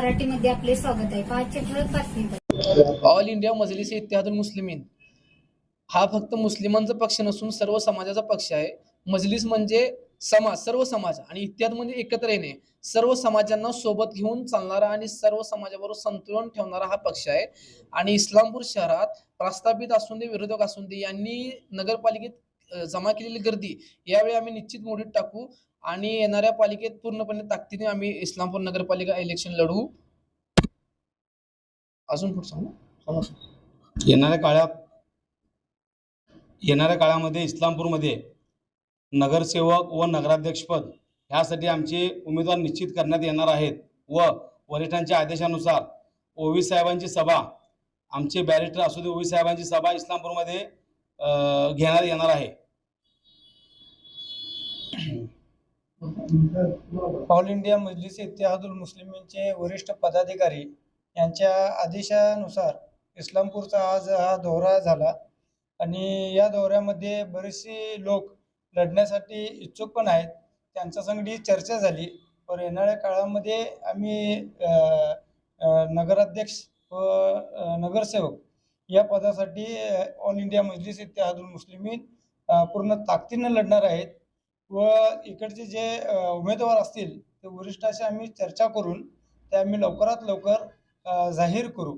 मराठीमध्ये आपले स्वागत आहे. पाचशे ठळक बातमी ऑल इंडिया मजलिस इत्तेहादुल मुस्लिमीन. हा फक्त मुस्लिमांचा पक्ष नसून सर्व समाजाचा पक्ष आहे. मजलिस म्हणजे समाज सर्व समाज आणि इत्याद म्हणजे एकत्र येणे. सर्व समाजांना सोबत घेऊन चालणारा आणि सर्व समाजाबरोबर संतुलन ठेवणारा हा पक्ष आहे. आणि इस्लामपूर शहरात प्रस्थापित असून दे विरोधक असून दे यांनी नगरपालिकेत जमा केलेली गर्दी यावेळी आम्ही निश्चित मोडीत टाकू आणि येणाऱ्या पालिकेत पूर्णपणे ताकदीने आम्ही इस्लामपूर नगरपालिका इलेक्शन लढवू. अजून पुढे येणाऱ्या काळात येणाऱ्या काळामध्ये इस्लामपूरमध्ये नगरसेवक व नगराध्यक्षपद ह्यासाठी आमचे उमेदवार निश्चित करण्यात येणार आहेत व वरिष्ठांच्या आदेशानुसार ओवी साहेबांची सभा आमचे बॅरिस्टर असू दे ओवी साहेबांची सभा इस्लामपूरमध्ये घेण्यात येणार आहे. ऑल इंडिया मजलिस इत्तेहादुल मुस्लिमींचे वरिष्ठ पदाधिकारी यांच्या आदेशानुसार इस्लामपूरचा आज हा दौरा झाला. आणि या दौऱ्यामध्ये बरेचसे लोक लढण्यासाठी इच्छुक पण आहेत. त्यांच्या संगडी चर्चा झाली. पण येणाऱ्या काळामध्ये आम्ही नगराध्यक्ष व नगरसेवक या पदासाठी ऑल इंडिया मजलिस इत्तेहादुल मुस्लिमीन पूर्ण ताकदीनं लढणार आहेत. व इकडचे जे उमेदवार असतील ते वरिष्ठाशी आम्ही चर्चा करून ते आम्ही लवकरात लवकर जाहीर करू.